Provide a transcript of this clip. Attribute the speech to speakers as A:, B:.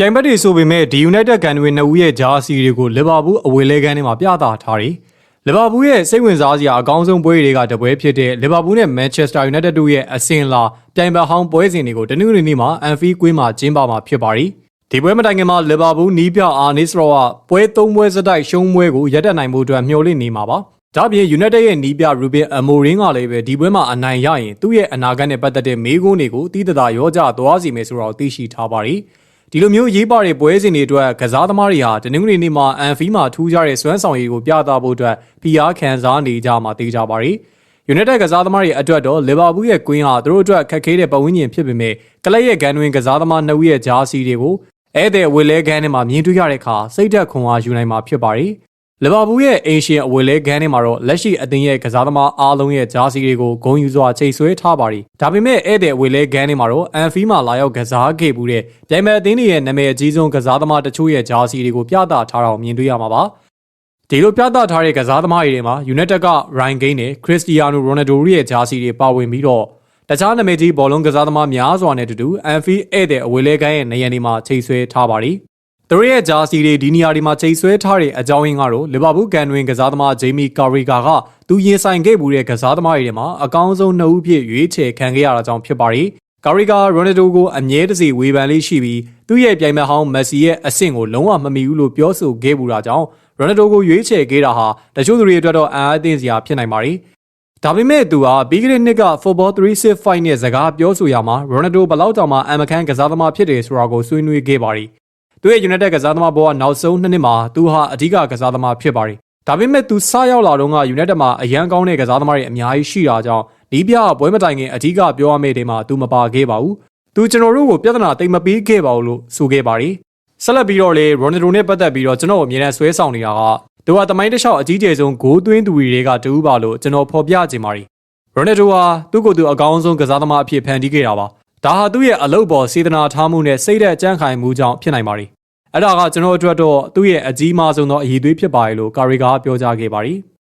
A: ပြိုင်ဘက်တွေဆိုပေမဲ့ဒီ United ကန်တွေနှစ်ဦးရဲ့ဂျာစီတွေကိုလီဗာပူးအဝေးလဲခန်းထဲမှာပြသထားတယ်။လီဗာပူးရဲ့စိတ်ဝင်စားစရာအကောင်းဆုံးပွဲတွေကတပွဲဖြစ်တဲ့လီဗာပူးနဲ့ Manchester United တို့ရဲ့အစင်လာပြိုင်ဘက်ဟောင်းပွဲစဉ်တွေကိုတနင်္ဂနွေနေ့မှာ Anfield ကွင်းမှာကျင်းပမှာဖြစ်ပါတယ်။ဒီပွဲမတိုင်ခင်မှာလီဗာပူးနီးပြအာနီစရောကပွဲ၃ပွဲစတိုက်ရှုံးပွဲကိုရပ်တန့်နိုင်မှုအတွက်မျှော်လင့်နေမှာပါ။ဒါ့အပြင် United ရဲ့နီးပြ Ruben Amorim ကလည်းပဲဒီပွဲမှာအနိုင်ရရင်သူ့ရဲ့အနာဂတ်နဲ့ပတ်သက်တဲ့မေးခွန်းတွေကိုတီးတသာရောကြသွားစီမယ်ဆိုတော့သိရှိထားပါတယ်။ ဒီလိုမျိုးရေးပါတဲ့ပွဲစဉ်တွေအတွက်ကစားသမားတွေဟာတနင်္ဂနွေနေ့မှာအန်ဖီမှာထူးခြားတဲ့စွမ်းဆောင်ရည်ကိုပြသဖို့အတွက်ဖိအားခံစားနေကြမှာသိကြပါရီ။ United ကစားသမားတွေအတွက်တော့လီဗာပူးရဲ့ကွင်းဟာသူတို့အတွက်ခက်ခဲတဲ့ပတ်ဝန်းကျင်ဖြစ်ပေမဲ့ကလပ်ရဲ့ဂန်တွင်ကစားသမားနှစ်ဦးရဲ့ဂျာစီတွေကိုဧည့်သည်ဝေလဲခန်းထဲမှာမြင်တွေ့ရတဲ့အခါစိတ်သက်ခွန်အားယူနိုင်မှာဖြစ်ပါရီ။ လီဗာပူးရဲ့အင်ရှင်အဝေလဲခန်းထဲမှာတော့လက်ရှိအသင်းရဲ့ကစားသမားအားလုံးရဲ့ဂျာစီတွေကိုဂုဏ်ယူစွာချိန်ဆွဲထားပါရီ။ဒါပေမဲ့ဧည့်သည်ဝေလဲခန်းထဲမှာတော့အန်ဖီမှာလာရောက်ကစားခဲ့မှုတဲ့ပြိုင်ပွဲအသင်းတွေရဲ့နာမည်အကြီးဆုံးကစားသမားတချို့ရဲ့ဂျာစီတွေကိုပြသထားတာကိုမြင်တွေ့ရမှာပါ။ဒီလိုပြသထားတဲ့ကစားသမားတွေထဲမှာ United က Ryan Giggs နဲ့ Cristiano Ronaldo တို့ရဲ့ဂျာစီတွေပါဝင်ပြီးတော့တခြားနာမည်ကြီးဘောလုံးကစားသမားများစွာနဲ့တူတူ Anfield ဧည့်သည်အဝေးလဲကိုင်းရဲ့နေရာဒီမှာချိန်ဆွဲထားပါရီ။ သူတို့ရဲ့ဂျာစီတွေဒီနေရာဒီမှာချိန်ဆွဲထားတဲ့အကြောင်းရင်းကတော့လီဗာပူးကန်တွင်ကစားသမားဂျေမီကာရီဂါကသူရင်ဆိုင်ခဲ့မှုတဲ့ကစားသမားတွေထဲမှာအကောင်းဆုံးနှစ်ဦးဖြစ်ရွေးချယ်ခံခဲ့ရတာကြောင့်ဖြစ်ပါရီ။ကာရီဂါရိုနယ်ဒိုကိုအမြဲတစေဝေဖန်လေးရှိပြီးသူ့ရဲ့ပြိုင်ဘက်ဟောင်းမက်ဆီရဲ့အဆင့်ကိုလုံးဝမမီဘူးလို့ပြောဆိုခဲ့မှုတာကြောင့်ရိုနယ်ဒိုကိုရွေးချယ်ခဲ့တာဟာတချို့သူတွေအတွက်တော့အံ့အားသင့်စရာဖြစ်နိုင်ပါရီ။ဒါပေမဲ့သူဟာပြီးခဲ့တဲ့နှစ်က Football 365နဲ့စကားပြောဆိုရမှာရိုနယ်ဒိုဘလောက်တောင်မှအမခန်းကစားသမားဖြစ်တယ်ဆိုတာကိုဆွေးနွေးခဲ့ပါရီ။ သူရဲ့ United ကစားသမားဘောကနောက်ဆုံးနှစ်နှစ်မှာသူဟာအဓိကကစားသမားဖြစ်ပါရီ။ဒါပေမဲ့သူစရောက်လာတော့က United မှာအရန်ကောင်းတဲ့ကစားသမားတွေအများကြီးရှိတာကြောင့်နီးပြပွဲမတိုင်ခင်အဓိကပြောရမယ့်တဲမှာသူမပါခဲ့ပါဘူး။သူကျွန်တော်တို့ကိုပြဿနာတိတ်မပေးခဲ့ပါဘူးလို့ဆိုခဲ့ပါရီ။ဆက်လက်ပြီးတော့လေရိုနယ်ဒိုနဲ့ပတ်သက်ပြီးတော့ကျွန်တော်အမြဲတမ်းဆွဲဆောင်နေတာကသူကတမိုင်းတစ်လျှောက်အကြီးကျယ်ဆုံးဂိုးသွင်းသူတွေကတူပါလို့ကျွန်တော်ဖော်ပြခြင်းပါရီ။ရိုနယ်ဒိုဟာသူ့ကိုယ်သူအကောင်းဆုံးကစားသမားအဖြစ်ဖန်တီးခဲ့တာပါ။ ဒါဟာသူ့ရဲ့အလုပ်ပေါ်စေတနာထားမှုနဲ့စိတ်သက်ကြံ့ခိုင်မှုကြောင့်ဖြစ်နိုင်ပါရီ။အဲ့ဒါကကျွန်တော်အတွက်တော့သူ့ရဲ့အကြီးမားဆုံးသောအရည်အသွေးဖြစ်ပါလေလို့ကာရီကာပြောကြားခဲ့ပါရီ။